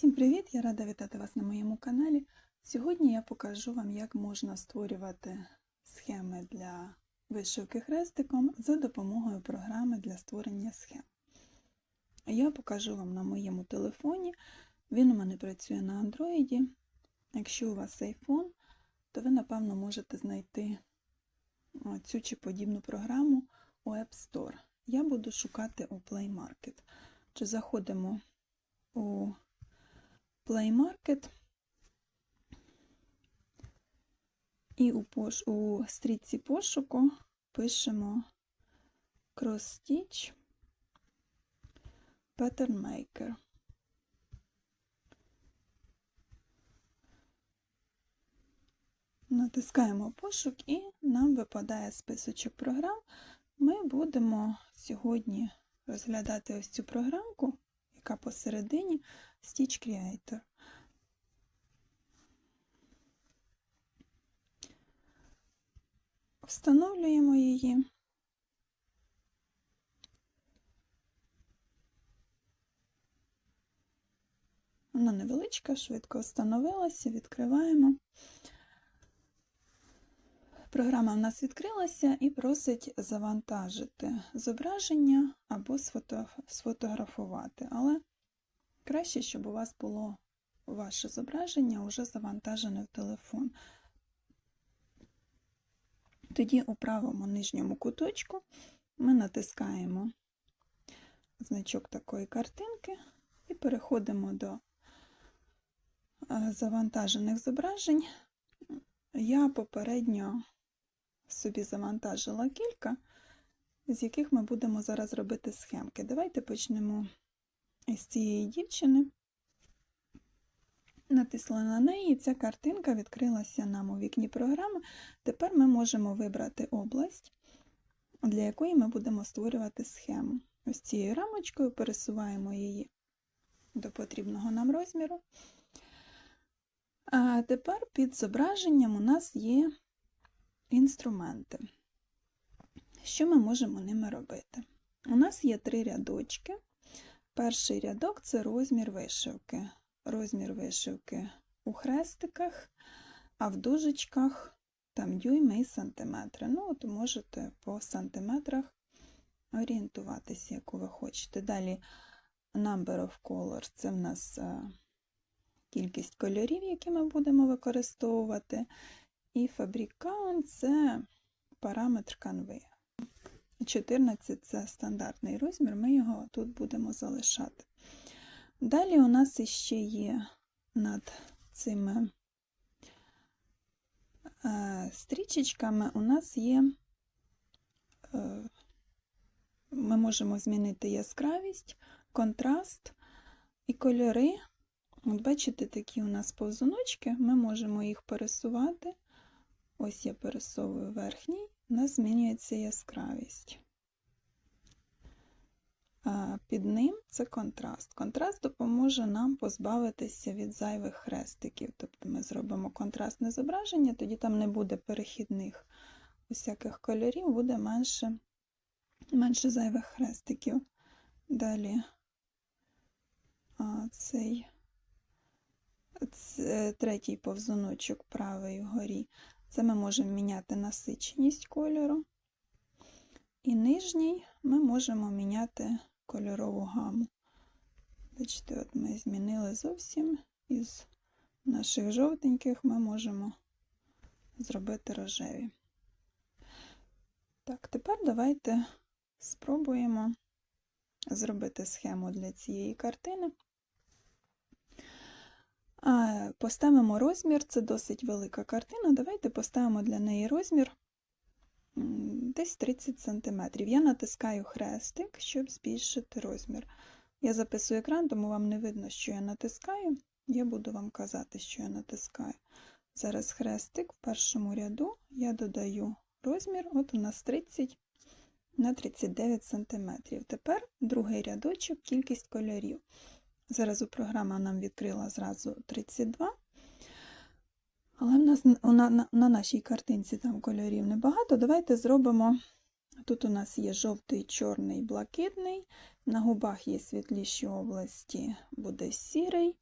Всім привіт! Я рада вітати вас на моєму каналі. Сьогодні я покажу вам, як можна створювати схеми для вишивки хрестиком за допомогою програми для створення схем. Я покажу вам на моєму телефоні. Він у мене працює на Android. Якщо у вас iPhone, то ви, напевно, можете знайти цю чи подібну програму у App Store. Я буду шукати у Play Market. Чи заходимо у Play Market і у, пош... у стрітці пошуку пишемо Cross Stitch Pattern Maker. Натискаємо пошук і нам випадає списочок програм. Ми будемо сьогодні розглядати ось цю програмку, яка посередині Stitch Creator. Встановлюємо її. Вона невеличка, швидко встановилася, відкриваємо. Програма в нас відкрилася і просить завантажити зображення або сфотографувати. Але краще, щоб у вас було ваше зображення вже завантажене в телефон. Тоді у правому нижньому куточку ми натискаємо значок такої картинки і переходимо до завантажених зображень. Я попередньо собі завантажила кілька, з яких ми будемо зараз робити схемки. Давайте почнемо із цієї дівчини. Натисла на неї, і ця картинка відкрилася нам у вікні програми. Тепер ми можемо вибрати область, для якої ми будемо створювати схему. Ось цією рамочкою пересуваємо її до потрібного нам розміру. А тепер під зображенням у нас є інструменти. Що ми можемо ними робити? У нас є три рядочки. Перший рядок це розмір вишивки. Розмір вишивки у хрестиках, а в дужечках там дюйми і сантиметри. Ну, от можете по сантиметрах орієнтуватися, яку ви хочете. Далі number of colors це в нас кількість кольорів, які ми будемо використовувати. І фабрикант це параметр канви. 14 це стандартний розмір, ми його тут будемо залишати. Далі у нас іще є над цими е, стрічечками, у нас є, е, ми можемо змінити яскравість, контраст і кольори. От бачите, такі у нас повзуночки, ми можемо їх пересувати. Ось я пересовую верхній, у нас змінюється яскравість. Під ним це контраст. Контраст допоможе нам позбавитися від зайвих хрестиків. Тобто ми зробимо контрастне зображення, тоді там не буде перехідних усяких кольорів, буде менше, менше зайвих хрестиків. Далі а, цей це третій повзуночок правий вгорі. Це ми можемо міняти насиченість кольору. І нижній ми можемо міняти кольорову гаму. Бачите, от ми змінили зовсім із наших жовтеньких ми можемо зробити рожеві. Так, тепер давайте спробуємо зробити схему для цієї картини. Поставимо розмір, це досить велика картина. Давайте поставимо для неї розмір десь 30 см. Я натискаю хрестик, щоб збільшити розмір. Я записую екран, тому вам не видно, що я натискаю. Я буду вам казати, що я натискаю. Зараз хрестик в першому ряду я додаю розмір, от у нас 30 на 39 см. Тепер другий рядочок, кількість кольорів. Зараз у програма нам відкрила зразу 32. Але в нас на, на, на нашій картинці там кольорів небагато. Давайте зробимо. Тут у нас є жовтий, чорний, блакитний, на губах є світліші області, буде сірий.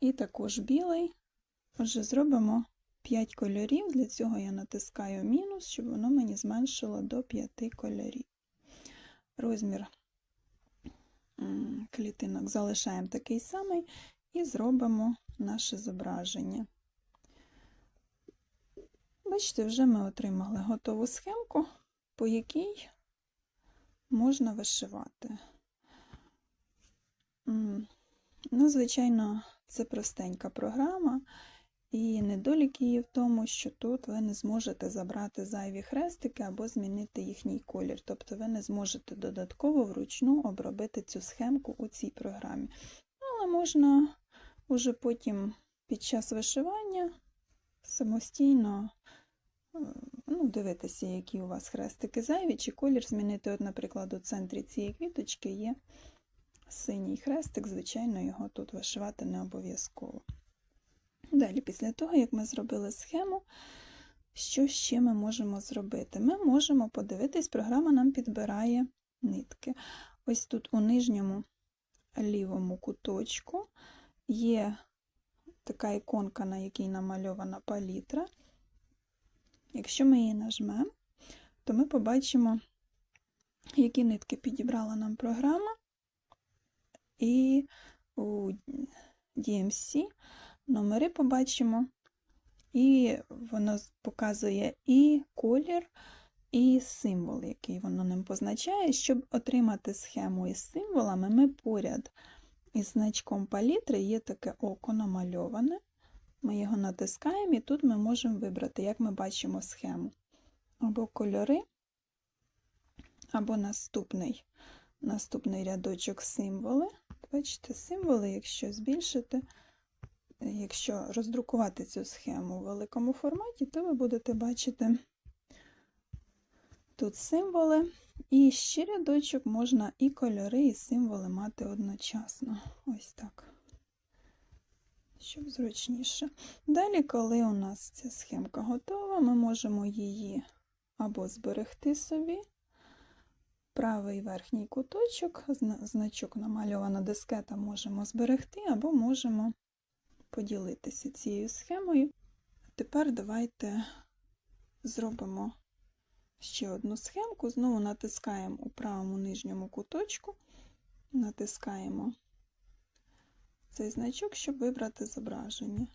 і також білий. Отже, зробимо 5 кольорів. Для цього я натискаю мінус, щоб воно мені зменшило до 5 кольорів. Розмір клітинок залишаємо такий самий і зробимо наше зображення. Бачите, вже ми отримали готову схемку, по якій можна вишивати. Ну, звичайно, це простенька програма, і недолік її в тому, що тут ви не зможете забрати зайві хрестики або змінити їхній колір. Тобто ви не зможете додатково вручну обробити цю схемку у цій програмі. Але можна уже потім під час вишивання самостійно ну, дивитися, які у вас хрестики зайві, чи колір змінити. От, наприклад, у центрі цієї квіточки є синій хрестик, звичайно, його тут вишивати не обов'язково. Далі, після того, як ми зробили схему, що ще ми можемо зробити? Ми можемо подивитись, програма нам підбирає нитки. Ось тут у нижньому лівому куточку є така іконка, на якій намальована палітра. Якщо ми її нажмемо, то ми побачимо, які нитки підібрала нам програма. І у DMC номери побачимо, і воно показує і колір, і символ, який воно нам позначає. Щоб отримати схему із символами, ми поряд із значком палітри є таке око намальоване. Ми його натискаємо, і тут ми можемо вибрати, як ми бачимо схему. Або кольори, або наступний, наступний рядочок символи. Бачите, символи, якщо збільшити, якщо роздрукувати цю схему у великому форматі, то ви будете бачити тут символи, і ще рядочок можна і кольори, і символи мати одночасно. Ось так. Щоб зручніше. Далі, коли у нас ця схемка готова, ми можемо її або зберегти собі, правий верхній куточок, значок намальована дискета можемо зберегти, або можемо поділитися цією схемою. Тепер давайте зробимо ще одну схемку. Знову натискаємо у правому нижньому куточку, натискаємо цей значок, щоб вибрати зображення.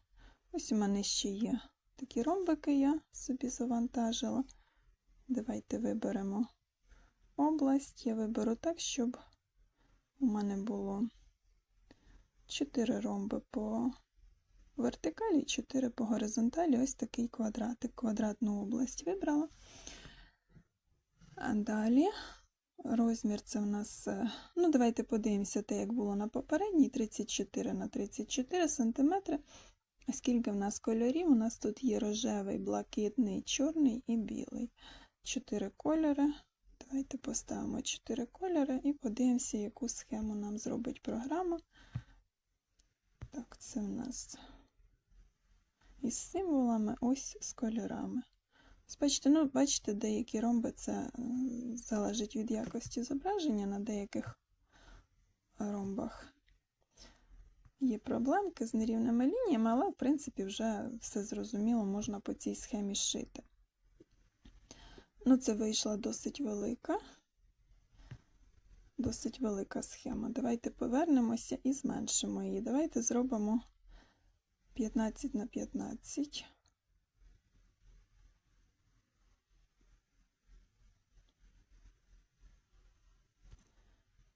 Ось у мене ще є такі ромбики, я собі завантажила. Давайте виберемо область. Я виберу так, щоб у мене було 4 ромби по вертикалі, 4 по горизонталі. Ось такий квадратик, квадратну область вибрала. А далі розмір це в нас, е, ну, давайте подивимося, те, як було на попередній, 34 на 34 см. Скільки в нас кольорів? У нас тут є рожевий, блакитний, чорний і білий. Чотири кольори. Давайте поставимо 4 кольори і подивимося, яку схему нам зробить програма. Так, це в нас із символами, ось з кольорами. Бачите, ну, бачите, деякі ромби це залежить від якості зображення на деяких ромбах. Є проблемки з нерівними лініями, але, в принципі, вже все зрозуміло, можна по цій схемі шити. Ну, це вийшла досить велика, досить велика схема. Давайте повернемося і зменшимо її. Давайте зробимо 15 на 15.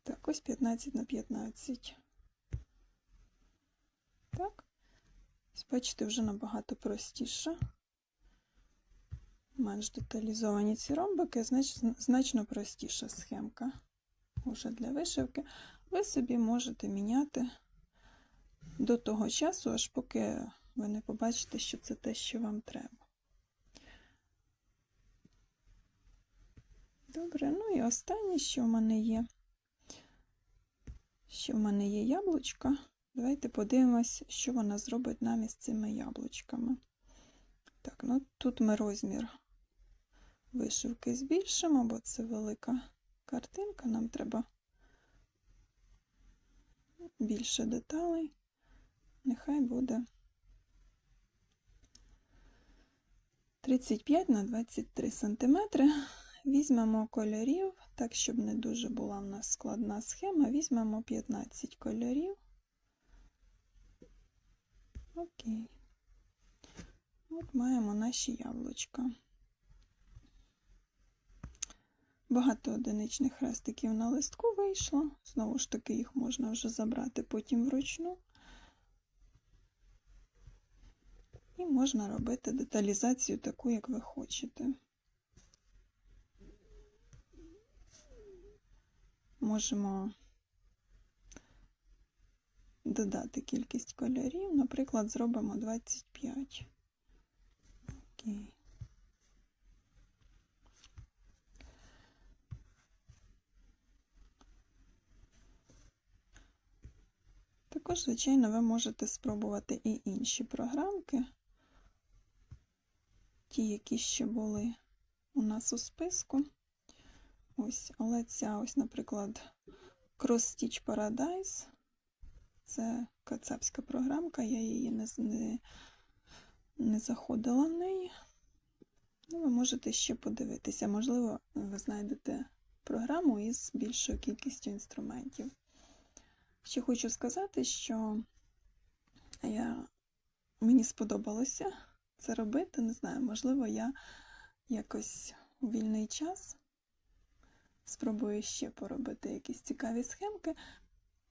Так, ось 15 на 15. Так, бачите, вже набагато простіше менш деталізовані ці ромбики, значно, простіша схемка уже для вишивки. Ви собі можете міняти до того часу, аж поки ви не побачите, що це те, що вам треба. Добре, ну і останнє, що в мене є, що в мене є яблучка. Давайте подивимось, що вона зробить нам із цими яблучками. Так, ну тут ми розмір вишивки збільшимо, бо це велика картинка, нам треба більше деталей. нехай буде 35 на 23 см. Візьмемо кольорів, так, щоб не дуже була в нас складна схема. Візьмемо 15 кольорів. Окей. От маємо наші яблучка. Багато одиничних хрестиків на листку вийшло. Знову ж таки, їх можна вже забрати потім вручну. І можна робити деталізацію таку, як ви хочете. Можемо додати кількість кольорів, наприклад, зробимо 25. Окей. Також, звичайно, ви можете спробувати і інші програмки, ті, які ще були у нас у списку. Ось, але ця, ось, наприклад, Cross Stitch Paradise. Це кацапська програмка, я її не, не, не заходила в неї. Ну, ви можете ще подивитися. Можливо, ви знайдете програму із більшою кількістю інструментів. Ще хочу сказати, що я, мені сподобалося це робити. Не знаю, можливо, я якось у вільний час спробую ще поробити якісь цікаві схемки.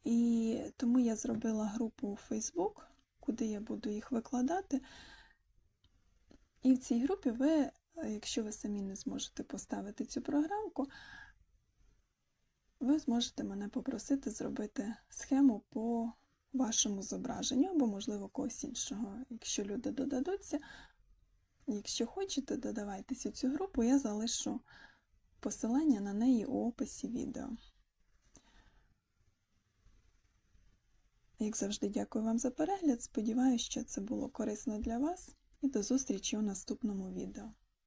І тому я зробила групу у Facebook, куди я буду їх викладати. І в цій групі ви, якщо ви самі не зможете поставити цю програмку, ви зможете мене попросити зробити схему по вашому зображенню, або, можливо, когось іншого. Якщо люди додадуться, якщо хочете, додавайтеся цю групу, я залишу посилання на неї у описі відео. Як завжди, дякую вам за перегляд. Сподіваюся, що це було корисно для вас і до зустрічі у наступному відео.